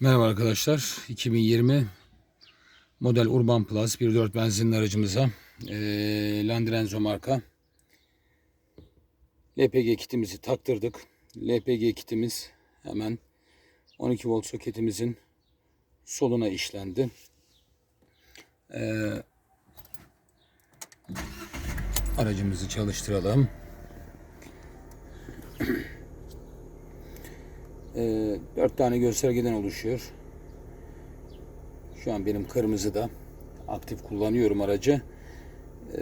Merhaba arkadaşlar. 2020 model Urban Plus 1.4 benzinli aracımıza eee Landrenzo marka LPG kitimizi taktırdık. LPG kitimiz hemen 12 volt soketimizin soluna işlendi. Eee, aracımızı çalıştıralım. Ee, dört tane göstergeden oluşuyor. Şu an benim kırmızı da aktif kullanıyorum aracı. Ee,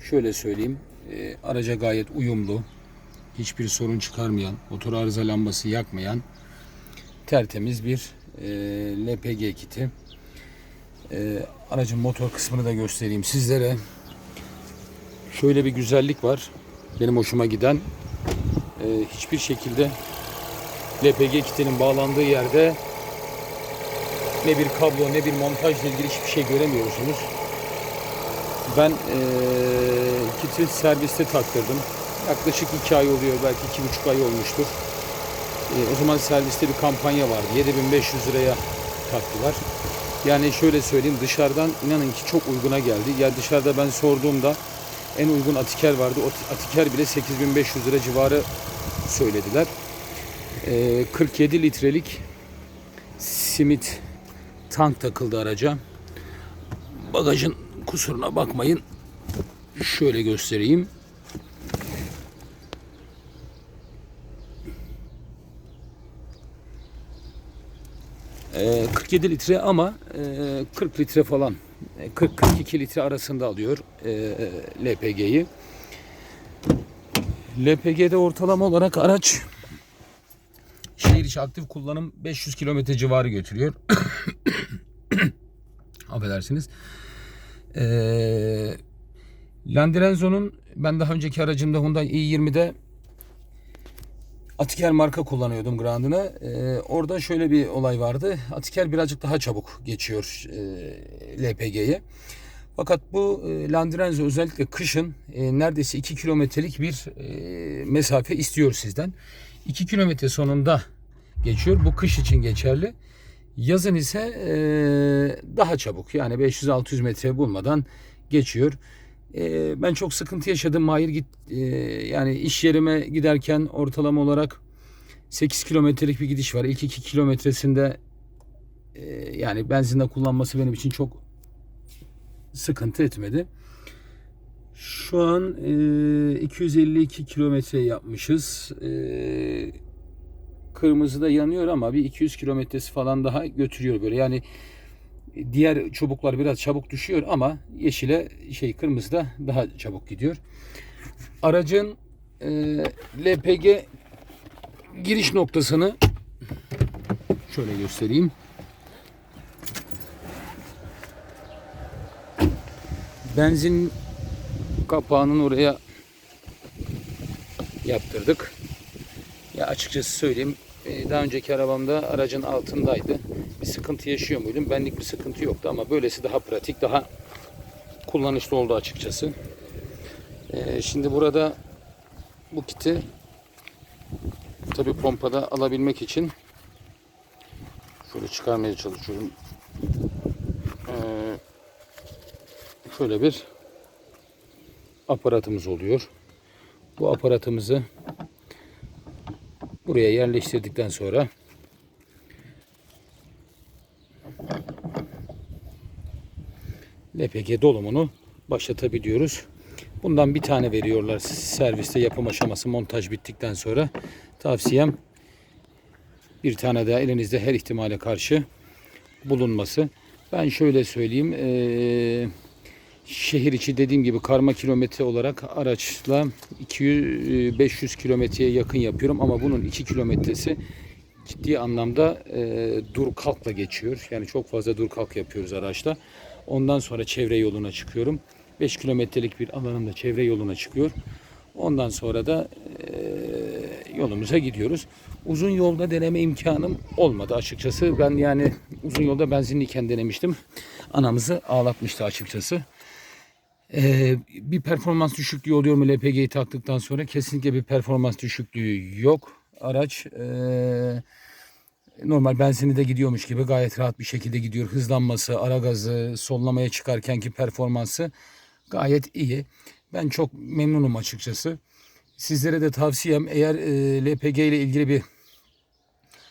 şöyle söyleyeyim, e, araca gayet uyumlu, hiçbir sorun çıkarmayan, motor arıza lambası yakmayan tertemiz bir e, LPG kiti. E, aracın motor kısmını da göstereyim sizlere. Şöyle bir güzellik var, benim hoşuma giden. E, hiçbir şekilde LPG kitinin bağlandığı yerde ne bir kablo ne bir montajla ilgili hiçbir şey göremiyorsunuz. Ben eee kiti serviste taktırdım. Yaklaşık 2 ay oluyor belki 2,5 ay olmuştur. Eee, o zaman serviste bir kampanya vardı. 7500 liraya taktılar. Yani şöyle söyleyeyim dışarıdan inanın ki çok uyguna geldi. Ya dışarıda ben sorduğumda en uygun Atiker vardı. O Atiker bile 8500 lira civarı söylediler. Ee, 47 litrelik simit tank takıldı araca. Bagajın kusuruna bakmayın. Şöyle göstereyim. Ee, 47 litre ama e, 40 litre falan e, 40-42 litre arasında alıyor e, LPG'yi. LPG'de ortalama olarak araç şehir içi aktif kullanım 500 kilometre civarı götürüyor. Affedersiniz. Ee, Landrenzo'nun ben daha önceki aracımda Hyundai i20'de Atiker marka kullanıyordum Grand'ını. Ee, orada şöyle bir olay vardı. Atiker birazcık daha çabuk geçiyor e, LPG'ye. Fakat bu e, Landrenzo özellikle kışın e, neredeyse 2 kilometrelik bir e, mesafe istiyor sizden. 2 kilometre sonunda geçiyor. Bu kış için geçerli. Yazın ise e, daha çabuk yani 500-600 metre bulmadan geçiyor. E, ben çok sıkıntı yaşadım. Mahir git e, yani iş yerime giderken ortalama olarak 8 kilometrelik bir gidiş var. İlk 2 kilometresinde e, yani benzinle kullanması benim için çok sıkıntı etmedi. Şu an e, 252 kilometre yapmışız. E, kırmızı da yanıyor ama bir 200 kilometresi falan daha götürüyor böyle. Yani diğer çubuklar biraz çabuk düşüyor ama yeşile şey kırmızı da daha çabuk gidiyor. Aracın e, LPG giriş noktasını şöyle göstereyim. Benzin kapağının oraya yaptırdık. Ya açıkçası söyleyeyim e, daha önceki arabamda aracın altındaydı. Bir sıkıntı yaşıyor muydum? Benlik bir sıkıntı yoktu ama böylesi daha pratik, daha kullanışlı oldu açıkçası. E, Şimdi burada bu kiti tabi pompada alabilmek için şöyle çıkarmaya çalışıyorum. E, Şöyle bir aparatımız oluyor. Bu aparatımızı buraya yerleştirdikten sonra LPG dolumunu başlatabiliyoruz. Bundan bir tane veriyorlar serviste yapım aşaması montaj bittikten sonra. Tavsiyem bir tane daha elinizde her ihtimale karşı bulunması. Ben şöyle söyleyeyim. Eee şehir içi dediğim gibi karma kilometre olarak araçla 200 500 kilometreye yakın yapıyorum ama bunun 2 kilometresi ciddi anlamda e, dur kalkla geçiyor. Yani çok fazla dur kalk yapıyoruz araçla. Ondan sonra çevre yoluna çıkıyorum. 5 kilometrelik bir alanımda çevre yoluna çıkıyor. Ondan sonra da e, yolumuza gidiyoruz. Uzun yolda deneme imkanım olmadı açıkçası. Ben yani uzun yolda benzinliyken denemiştim. Anamızı ağlatmıştı açıkçası. Ee, bir performans düşüklüğü oluyor mu LPG'yi taktıktan sonra? Kesinlikle bir performans düşüklüğü yok. Araç ee, normal benzini de gidiyormuş gibi gayet rahat bir şekilde gidiyor. Hızlanması, ara gazı, sollamaya çıkarkenki performansı gayet iyi. Ben çok memnunum açıkçası. Sizlere de tavsiyem eğer e, LPG ile ilgili bir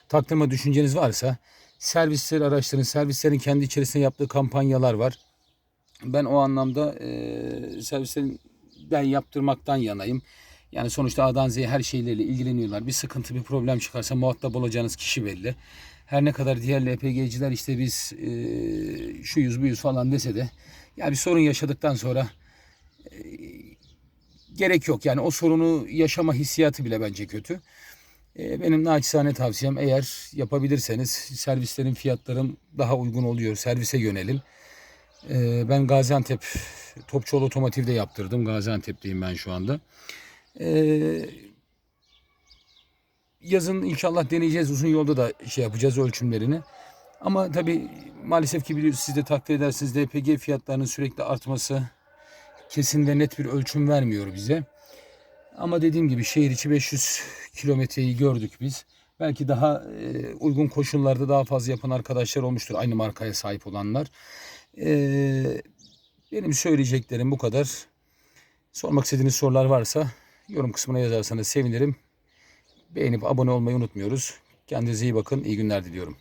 taktırma düşünceniz varsa servisleri araştırın. Servislerin kendi içerisinde yaptığı kampanyalar var. Ben o anlamda e, servislerin ben yaptırmaktan yanayım. Yani sonuçta A'dan Z'ye her şeylerle ilgileniyorlar. Bir sıkıntı, bir problem çıkarsa muhatap olacağınız kişi belli. Her ne kadar diğer LPG'ciler işte biz e, şuyuz buyuz falan dese de ya bir sorun yaşadıktan sonra e, gerek yok. Yani o sorunu yaşama hissiyatı bile bence kötü. E, benim naçizane tavsiyem eğer yapabilirseniz servislerin fiyatları daha uygun oluyor. Servise yönelin. E, ben Gaziantep Topçuoğlu Otomotiv'de yaptırdım. Gaziantep'teyim ben şu anda. E, yazın inşallah deneyeceğiz. Uzun yolda da şey yapacağız ölçümlerini. Ama tabii maalesef ki biliyorsunuz siz de takdir edersiniz LPG fiyatlarının sürekli artması kesin ve net bir ölçüm vermiyor bize. Ama dediğim gibi şehir içi 500 kilometreyi gördük biz. Belki daha e, uygun koşullarda daha fazla yapan arkadaşlar olmuştur. Aynı markaya sahip olanlar. E, benim söyleyeceklerim bu kadar. Sormak istediğiniz sorular varsa yorum kısmına yazarsanız sevinirim. Beğenip abone olmayı unutmuyoruz. Kendinize iyi bakın. İyi günler diliyorum.